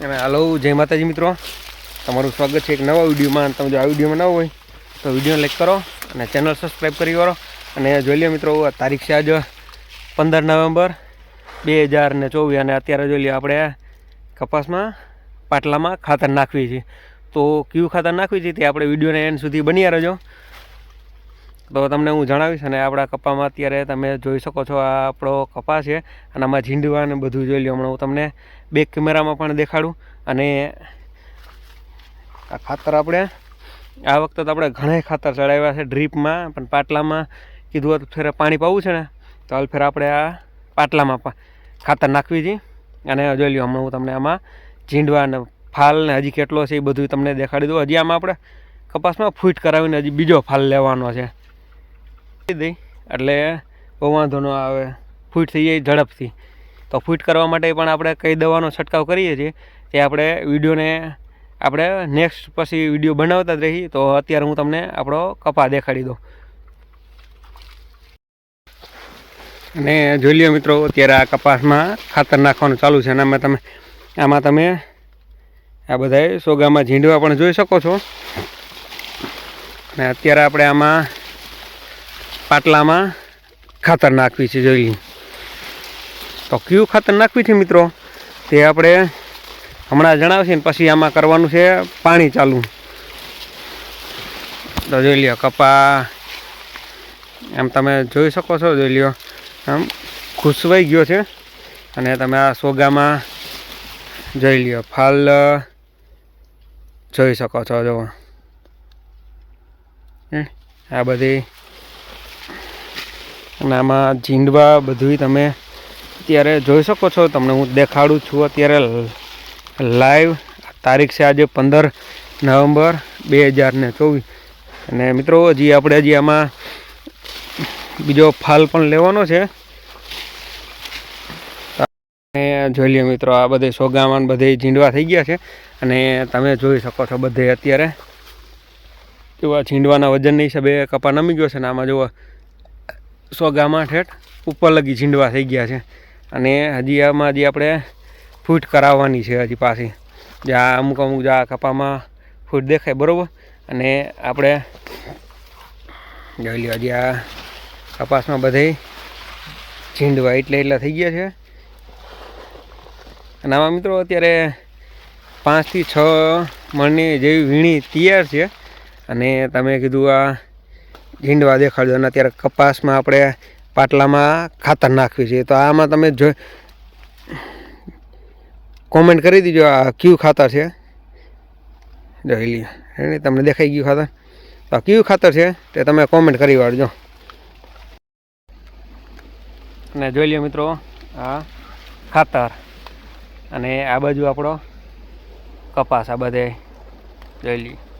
અને હાલો, જય માતાજી મિત્રો. તમારું સ્વાગત છે એક નવા વિડીયોમાં. તમે જો આ વિડીયોમાં નવો હોય, તો વીડિયો લાઈક કરો અને ચેનલ સબસ્ક્રાઈબ કરી કરો અને જોઈ લો મિત્રો તારીખ છે આજ પંદર નવેમ્બર બે હજાર ને ચોવીસ. અને અત્યારે જોઈ લઈએ આપણે કપાસમાં પાટલામાં ખાતર નાખવી છે. તો કયું ખાતર નાખવી છે તે આપણે વિડીયોને એન્ડ સુધી બની રહેજો. તો તમને હું જણાવીશ અને આપણા કપામાં અત્યારે તમે જોઈ શકો છો આ આપણો કપા છે અને આમાં ઝીંડવા ને બધું જોઈ લો હમણાં હું તમને બેક કેમેરામાં પણ દેખાડું અને આ ખાતર આપણે, આ વખતે તો આપણે ઘણા ખાતર ચડાવ્યા છે ડ્રીપમાં, પણ પાટલામાં કીધું હતું ફેર પાણી પાવું છે ને, તો હાલ ફેર આપણે આ પાટલામાં પણ ખાતર નાખવી છે. અને જોઈ લો હમણાં હું તમને આમાં ઝીંડવા ને ફાલ ને હજી કેટલો છે એ બધું તમને દેખાડી દઉં. હજી આમાં આપણે કપાસમાં ફૂટ કરાવીને હજી બીજો ફાલ લેવાનો છે. દઈ. એટલે બહુ વાંધો ન આવે. ફૂટ થઈ જાય ઝડપથી. તો ફૂટ કરવા માટે પણ આપણે કઈ દવાનો છંટકાવ કરીએ છીએ. તે આપણે વિડીયોને આપણે નેક્સ્ટ પછી વીડિયો બનાવતા જ રહી તો અત્યારે હું તમને આપણો કપા દેખાડી દઉં. અને જોઈ લ્યો મિત્રો, અત્યારે આ કપાસમાં ખાતર નાખવાનું ચાલુ છે. અને તમે, આમાં તમે આ બધા સોગામાં ઝીંડવા પણ જોઈ શકો છો. અને અત્યારે આપણે આમાં પાટલામાં ખાતર નાખવી છે, જોઈ તો કયું ખાતર નાખવી છે મિત્રો? તે આપણે હમણાં જણાવશે ને પછી આમાં કરવાનું છે પાણી ચાલુ. તો જોઈ લ્યો, કપા, એમ તમે જોઈ શકો છો, જોઈ લ્યો. આમ ખુશવાઈ ગયો છે. અને તમે આ સોગામાં જોઈ લ્યો, ફાલ જોઈ શકો છો જો આ બધી અને આમાં ઝીંડવા બધું તમે અત્યારે જોઈ શકો છો, તમને હું દેખાડું છું અત્યારે લાઈવ તારીખ છે આજે પંદર નવેમ્બર બે હજાર ને ચોવીસ. અને મિત્રો, હજી આપણે હજી આમાં બીજો ફાલ પણ લેવાનો છે. જોઈ લ્યો મિત્રો, આ બધે સોગામાં બધે ઝીંડવા થઈ ગયા છે. અને તમે જોઈ શકો છો બધે અત્યારે જોવા ઝીંડવાના વજનના હિસાબે કપા નમી ગયો છે ને આમાં જુઓ. સોગામાં ઠેઠ ઉપર લગી ઝીંડવા થઈ ગયા છે. અને હજી આમાં હજી આપણે ફૂટ કરાવવાની છે હજી પાછી. જ્યાં અમુક અમુક જ્યાં કપામાં ફૂટ દેખાય, બરાબર? અને આપણે જોઈ લ્યો, હજી આ કપાસમાં બધે ઝીંડવા એટલે એટલા થઈ ગયા છે. અને આમાં મિત્રો અત્યારે પાંચથી છ મણની જેવી વીણી તૈયાર છે. અને તમે કીધું આ ઝીંડવા દેખાડજો અને અત્યારે કપાસમાં આપણે પાટલામાં ખાતર નાખવી છે. તો આમાં તમે જો કોમેન્ટ કરી દીજો આ કયું ખાતર છે. લ્યો. એને તમને દેખાઈ ગયું ખાતર? તો કયું ખાતર છે તે તમે કોમેન્ટ કરી વાળજો. અને જોઈ લ્યો મિત્રો, આ ખાતર અને આ બાજુ આપણો કપાસ, આ બધે જોઈ લઈએ